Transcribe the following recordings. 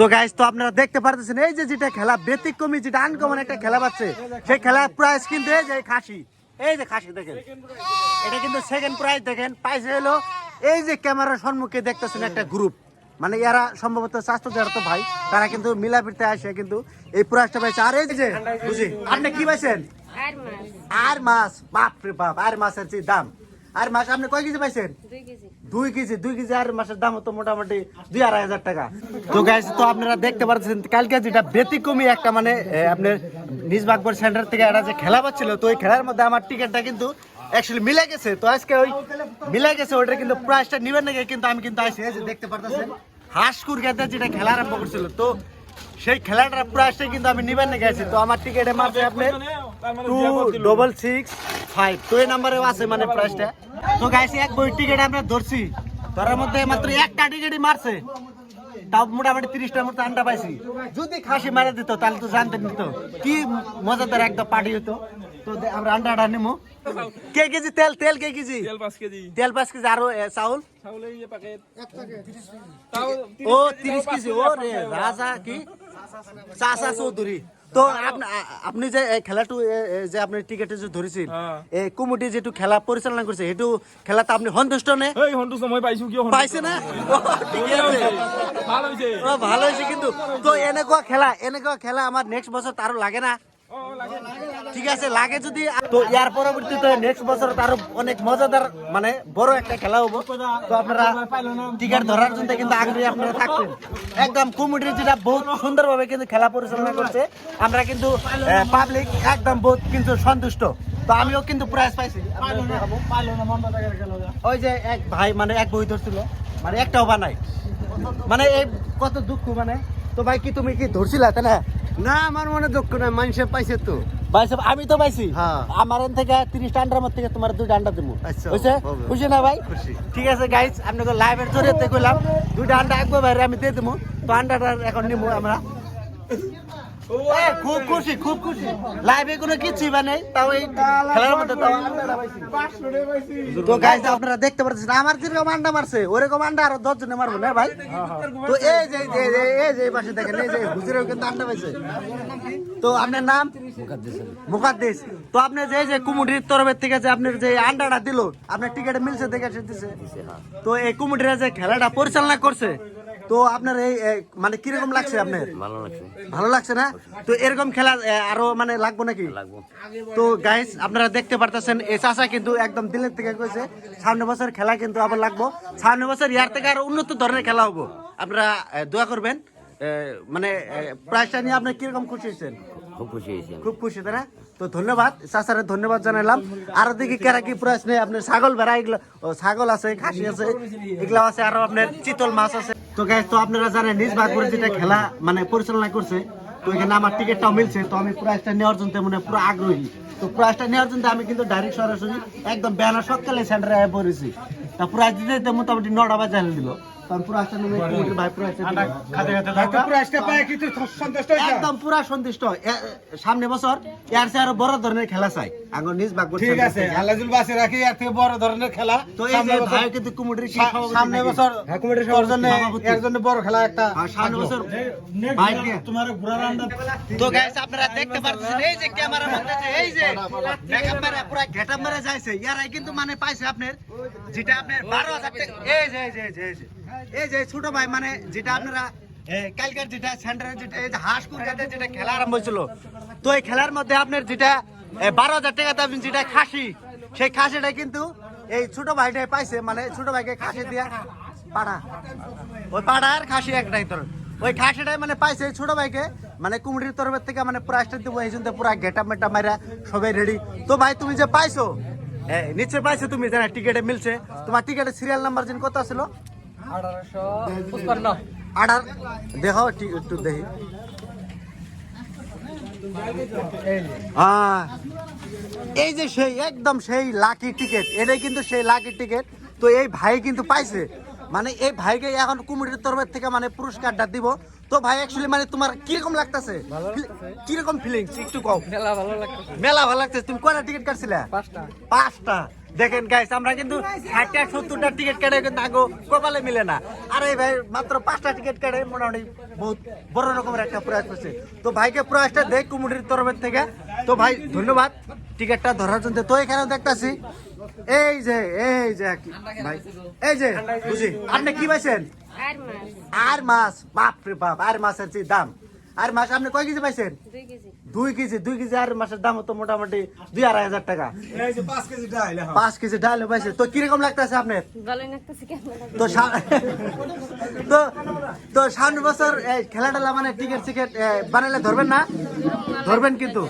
তো গাইস তো আপনারা দেখতে পারতেছেন এই যে যেটা খেলা ব্যতিক্রমী যেটা আনকমন একটা খেলা পাচ্ছে সেই খেলার প্রাইস কিন্তু এই যে খাসি এই যে খাসি দেখেন এটা কিন্তু সেকেন্ড প্রাইজ দেখেন পাইছে হলো এই যে ক্যামেরার সম্মুখে দেখতেছেন একটা গ্রুপ মানে এরা সম্ভবত স্বাস্থ্য যারা তো ভাই তারা কিন্তু মিলাপিতে আসে কিন্তু এই প্রাইজটা পাইছে। আর এই যে বুঝি আপনি কি পাইছেন? আর মাছ। আর মাছ বাপ রে বাপ আর মাছের যে দাম। আর মাছ আপনি কয় কেজি পাইছেন? দুই কেজি। দুই কেজি আর মাসের দাম তো মোটামুটি দুই আড়াই হাজার টাকা। তো গাইস তো আপনারা দেখতে পাচ্ছেন কালকে যেটা ব্যতিক্রমী একটা মানে আপনার নিজ বাগবর সেন্টার থেকে একটা যে খেলা পাচ্ছিল তো ওই খেলার মধ্যে আমার টিকিটটা কিন্তু অ্যাকচুয়ালি মিলে গেছে। তো আজকে ওই মিলে গেছে ওটা কিন্তু প্রাইসটা নিবেন নাকি কিন্তু আমি কিন্তু যে দেখতে পারতেছেন হাঁস কুরগাতে যেটা খেলা আরম্ভ করছিল। তো সেই খেলাটার প্রাইসটা কিন্তু আমি নিবেন নাকি আছি তো আমার টিকিটে মারছে আপনার টু ডবল সিক্স ফাইভ তো এই নাম্বারে আছে মানে প্রাইসটা তো গাইছি এক বই টিকিট আমরা ধরছি। ধরার মধ্যে মাত্র একটা টিকিটই মারছে। তাও মোটামুটি তিরিশটার মতো আন্ডা পাইছি। যদি খাসি মারা দিত তাহলে তো জানতেন নিত কি মজাদার একদম পার্টি হতো। তো আমরা আন্ডাটা নিমু। কে কেজি? তেল তেল কে কেজি? তেল পাঁচ কেজি। তেল পাঁচ কেজি। আরও চাউল? ও তিরিশ কেজি। ও রে রাজা কি? চাচা চৌধুরী। তো আপনি যে খেলাটো যে আপনি টিকেটে যে ধরেছিল হ্যাঁ। এই কমিটি যেটু খেলা পরিচালনা করছে সেইটো খেলাতে আপনি সন্তুষ্ট নে? এই সন্তুষ্ট মই পাইছো কিয় পাইছে না? ঠিকই আছে। ভালো হইছে ভালো হইছে কিন্তু। তো এনেকুৱা খেলা এনেকুৱা খেলা আমার নেক্সট বছর তারও লাগে না? লাগে। ঠিক আছে লাগে যদি তো ইয়ার পরবর্তীতে নেক্সট বছর আরও অনেক মজাদার মানে বড় একটা খেলা হব। তো আপনারা টিকিট ধরার জন্য কিন্তু আগ্রহী আপনারা থাকবেন। একদম কমিটির যেটা বহুত সুন্দরভাবে কিন্তু খেলা পরিচালনা করছে আমরা কিন্তু পাবলিক একদম বহুত কিন্তু সন্তুষ্ট। তো আমিও কিন্তু প্রাইজ পাইছি। ওই যে এক ভাই মানে এক বই ধরছিল। মানে একটাও বানাই মানে এই কত দুঃখ মানে। তো ভাই কি তুমি কি ধরছিলা তাই না? না আমার মনে দুঃখ নাই মানুষে পাইছে তো। আমি তো পাইছি। হ্যাঁ। আমার থেকে তিরিশ আন্ডার মধ্যে থেকে তোমার দুইটা আন্ডা দেবো আচ্ছা, বুঝছে। খুশি না ভাই? ঠিক আছে গাইজ আপনাকে লাইভের জোরে কইলাম। দুইটা আন্ডা একবার বাইরে আমি দিয়ে দেবো তো আন্ডাটা এখন নিবো আমরা। খুব খুশি খুব খুশি। লাইভে কোনো তাও এই খেলার মধ্যে তাও তো গাইজ আপনারা দেখতে পাচ্ছেন আমার যেরকম আন্ডা মারছে ওরকম আন্ডা আরও দশ জনে মারবো না ভাই? তো এই যে এই যে এই যে পাশে দেখেন এই যে হুজুরেও কিন্তু আন্ডা পাইছে। তো আপনার নাম? মুকাদ্দিস তো আপনি যে যে কুমুটির তরফের থেকে যে আপনার যে আন্ডাটা দিল আপনার টিকিট মিলছে দেখে দিছে। তো এই কুমুটিরা যে খেলাটা পরিচালনা করছে তো আপনার এই মানে কীরকম লাগছে আপনার? ভালো লাগছে। ভালো লাগছে না? তো এরকম খেলা আরও মানে লাগবো নাকি? তো গাইস আপনারা দেখতে পারতেছেন এই চাষা কিন্তু একদম দিলের থেকে কইছে সামনে বছর খেলা কিন্তু আবার লাগবো। সামনে বছর ইয়ার থেকে আরও উন্নত ধরনের খেলা হব। আপনারা দোয়া করবেন মানে প্রাইসটা নিয়ে আপনি কীরকম খুশি হয়েছেন? খুব খুশি হয়েছি খুব খুশি তারা তো ধন্যবাদ চাচারে ধন্যবাদ জানালাম আর দেখি কেরা কি প্রাইস নেই আপনার ছাগল ভেড়া এগুলো ছাগল আছে খাসি আছে এগুলো আছে আরও আপনার চিতল মাছ আছে। তো গাইস তো আপনারা জানেন, নিজ বাগপুরে যেটা খেলা মানে পরিচালনা করছে, তো এখানে আমার টিকিটটাও মিলছে, তো আমি প্রাইজটা নেওয়ার জন্য মানে পুরো আগ্রহী। তো প্রাইজটা নেওয়ার জন্য আমি কিন্তু ডাইরেক্ট সরাসরি একদম বেলা সকালে সেন্টারে পড়েছি। তা প্রাইজ দিতে দিতে মোটামুটি নটা বাজে দিল কুমিটির একদম পুরা সন্তুষ্ট। সামনে বছর এর চেয়ে আরও বড় ধরনের খেলা চাই। আঙ্গুর নিজ ভাগ ঠিক আছে বাসে। রাখি এর থেকে বড় ধরনের খেলা। তো এই যে ভাই কিন্তু কুমুটির সামনে বছর জন্য এর জন্য বড় খেলা একটা সামনে বছর ভাইকে তো গাইস আপনারা দেখতে পাচ্ছেন এই যে ক্যামেরার মধ্যে এই যে পুরো মেরা যাইছে। ইয়ারাই কিন্তু মানে পাইছে আপনার যেটা আপনার 12000 টাকা এই যে এই যে এই যে। এই যে ছোট ভাই মানে যেটা আপনারা যেটা সেন্টারে যেটা, এই যে যেটা খেলা আরম্ভ হয়েছিল, তো এই খেলার মধ্যে আপনার যেটা বারো হাজার যেটা খাসি, সেই খাসিটা কিন্তু এই ছোট ভাইটাই পাইছে মানে ছোট ভাইকে খাসি দিয়া পাড়া। ওই খাসি একটাই তোর। ওই খাসিটাই মানে পাইছে ছোট ভাইকে মানে কুমড়ির তরফের থেকে মানে প্রাইসটা দিব, এই জন্য পুরা গেটা মেটা মাইরা সবাই রেডি তো ভাই, তুমি যে পাইছো নিচে পাইছো তুমি জানা টিকেটে মিলছে, তোমার টিকেটের সিরিয়াল নাম্বার যেন কত ছিল আঠার একটু দেখি। এই যে সেই একদম সেই লাকি টিকেট এটাই কিন্তু সেই লাকি টিকেট তো এই ভাই কিন্তু পাইছে। মানে এই ভাইকে এখন কুমিরের তরফের থেকে মানে পুরস্কারটা দিব। তো ভাই অ্যাকচুয়ালি মানে তোমার কীরকম লাগতেছে? কীরকম ফিলিংস একটু কও। মেলা ভালো লাগতেছে। মেলা ভালো লাগতেছে। তুমি কয়টা টিকিট কাটছিলে? পাঁচটা। পাঁচটা। দেখেন গাইস আমরা কিন্তু ষাটটা সত্তরটা টিকিট কেটে কিন্তু আগো কপালে মিলে না। আরে ভাই মাত্র পাঁচটা টিকিট কেটে মোটামুটি বহুত বড় রকমের একটা প্রয়াস করছে তো ভাইকে প্রয়াসটা দেখ কুমুটির তরফের থেকে। তো ভাই ধন্যবাদ টিকিটটা ধরার জন্য। তো এখানেও দেখতাছি। এই যে এই যে ভাই এই যে বুঝি আপনি কি পাইছেন? আর মাছ। আর মাছ বাপ রে বাপ আর মাছের যে দাম। আর মাছ আপনি কয় কেজি পাইছেন? দুই কেজি। দুই কেজি আর মাছের দাম তো মোটামুটি দুই আড়াই হাজার টাকা। পাঁচ কেজি ডাল এখন। পাঁচ কেজি ডাল পাইছে তো কীরকম লাগতেছে আপনার? ভালোই লাগতেছে কেমন তো তো তো সামনে বছর খেলা টেলা মানে টিকিট সিকেট বানালে ধরবেন না? ধরবেন কিন্তু।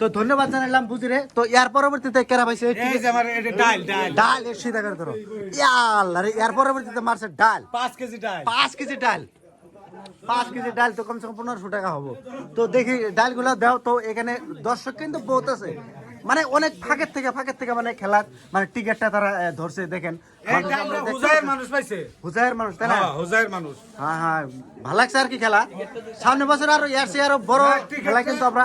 তো ধন্যবাদ জানালাম বুঝিরে। তো ইয়ার পরবর্তীতে কেরা পাইছে? এই এই ticket? যে আমার এটা ডাল ডাল। ডাল এর সিধা করে। ধরো ইয়াল্লা রে ইয়ার পরবর্তীতে মারছে ডাল। পাঁচ কেজি ডাল। পাঁচ কেজি ডাল। পাঁচ কেজি ডাল তো কমসে কম পনেরোশো টাকা হব। তো দেখি ডালগুলো দাও তো এখানে দর্শক কিন্তু বহুত আছে। মানে অনেক ফাঁকের থেকে ফাঁকের থেকে মানে খেলার মানে টিকিটটা তারা ধরছে দেখেন। হুজায়ের মানুষ তাই না? হ্যাঁ মানুষ। হ্যাঁ হ্যাঁ ভালো লাগছে আর কি খেলা। সামনে বছর আরও ইয়ার আরও বড় খেলা কিন্তু আমরা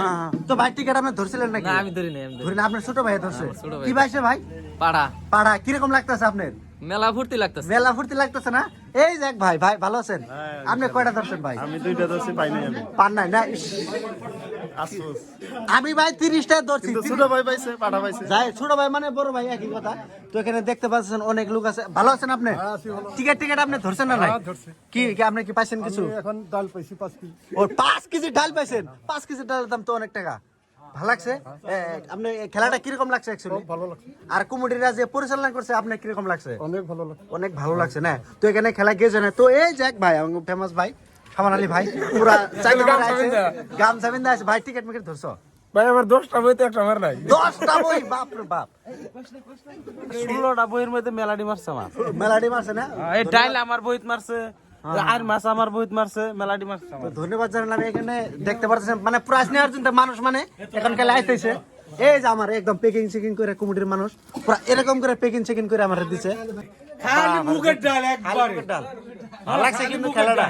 হ্যাঁ তো ভাই টিকিট আপনি ধরছিলেন নাকি? আমি ধরি ধরেন। আপনার ছোট ভাই ধরছে। ভাই। কি ভাইছে ভাই? পাড়া। পাড়া কীরকম লাগতেছে আপনার? মেলা ভর্তি লাগতেছে। মেলা ফুর্তি লাগতেছে না? এই ভাই ভাই ভালো আছেন? আপনি কয়টা ধরছেন ভাই? আমি দুইটা দোষে পাই নাই আমি। পান নাই না? আমি ভাই তিরিশটা ধরছি। ছোট ভাই পাইছে পাঠা পাইছে। যাই ছোট ভাই মানে বড় ভাই একই কথা। তো এখানে দেখতে পাচ্ছেন অনেক লোক আছে। ভালো আছেন আপনি? টিকিট টিকিট আপনি ধরছেন না নাই? কি কি আপনি কি পাইছেন কিছু? এখন ডাল পাইছি পাঁচ কেজি। ও পাঁচ কেজি ডাল পাইছেন? পাঁচ কেজি ডালের দাম তো অনেক টাকা। ভালো লাগছে? আপনি খেলাটা কীরকম লাগছে অ্যাকচুয়ালি ভালো লাগছে। আর কুমুডিরা যে পরিচালনা করছে আপনার কীরকম লাগছে? অনেক ভালো লাগছে। অনেক ভালো লাগছে না? তো এখানে খেলা গিয়েছে না তো এই যাক ভাই আমার ফেমাস ভাই সামান আলী ভাই পুরা চাইনা গাম সাবিন্দা আছে ভাই টিকিট মিকিট ধরছো? ভাই আমার দশটা বইতে একটা আমার নাই। দশটা বই? বাপ রে বাপ। ষোলোটা বইয়ের মধ্যে মেলাডি মারছে আমার। মেলাডি মারছে না? এই ডাইল আমার বইত মারছে। আর মাছ আমার বইত মারছে মেলাডি মারছে তো ধন্যবাদ জানালাম এখানে দেখতে পাচ্ছেন মানে প্রাইজ নেওয়ার জন্য মানুষ মানে এখন খেলা আইতেছে। এই যে আমার একদম পেকিং চেকিং করে কুমুটির মানুষ পুরা এরকম করে পেকিং চেকিং করে আমার দিছে। খালি মুগের ডাল একবারে। ডাল। ভালো লাগছে কিন্তু খেলাটা।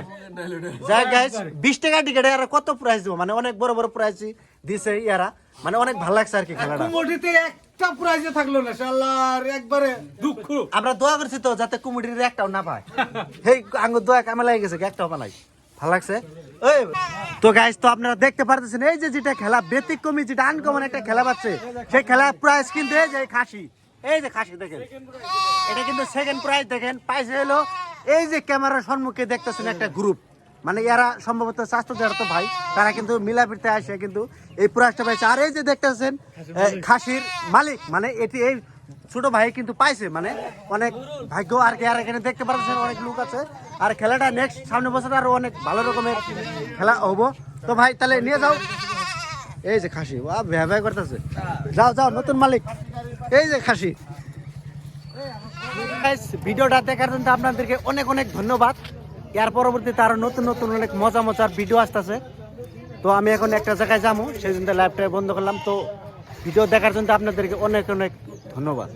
যাই গাইস বিশ টাকা টিকেটে আর কত প্রাইজ দিব? মানে অনেক বড় বড় প্রাইজ দিছে ইয়ারা। মানে অনেক ভালো লাগছে আর কি খেলাটা। কুমোটিতে একটা প্রাইজে থাকল না শালার একবারে দুঃখ। আমরা দোয়া করছি তো যাতে কুমিটির একটাও না পায়। সেই আঙ্গুর দোয়া কামে লাগে গেছে একটাও পালাই। ভালো লাগছে? ওই তো গাইস তো আপনারা দেখতে পারতেছেন, এই যে যেটা খেলা ব্যতিক্রমী, যেটা আনকমন একটা খেলা পাচ্ছে, সেই খেলার প্রাইস কিন্তু এই যে খাসি। এই যে খাসি দেখেন। এটা কিন্তু সেকেন্ড প্রাইজ দেখেন। পাইছে হলো এই যে ক্যামেরার সম্মুখে দেখতেছেন একটা গ্রুপ মানে এরা সম্ভবত স্বাস্থ্য যারা তো ভাই, তারা কিন্তু মিলাপিতে আসে, কিন্তু এই প্রাইজটা পাইছে আর এই যে দেখতেছেন খাসির মালিক মানে এটি এই ছোট ভাই কিন্তু পাইছে মানে অনেক ভাগ্য আর কি, আর এখানে দেখতে পাচ্ছেন অনেক লোক আছে। আর খেলাটা নেক্সট সামনে বছর আরও অনেক ভালো রকমের খেলা হব। তো ভাই, তাহলে নিয়ে যাও। এই যে খাসি বা ভ্যা করতেছে। যাও যাও, নতুন মালিক। এই যে খাসি। ভিডিওটা দেখার জন্য আপনাদেরকে অনেক অনেক ধন্যবাদ। এর পরবর্তীতে আরও নতুন নতুন অনেক মজা মজার ভিডিও আসতেছে। তো আমি এখন একটা জায়গায় যাব, সেই জন্য লাইভটা বন্ধ করলাম। তো ভিডিও দেখার জন্য আপনাদেরকে অনেক অনেক ধন্যবাদ।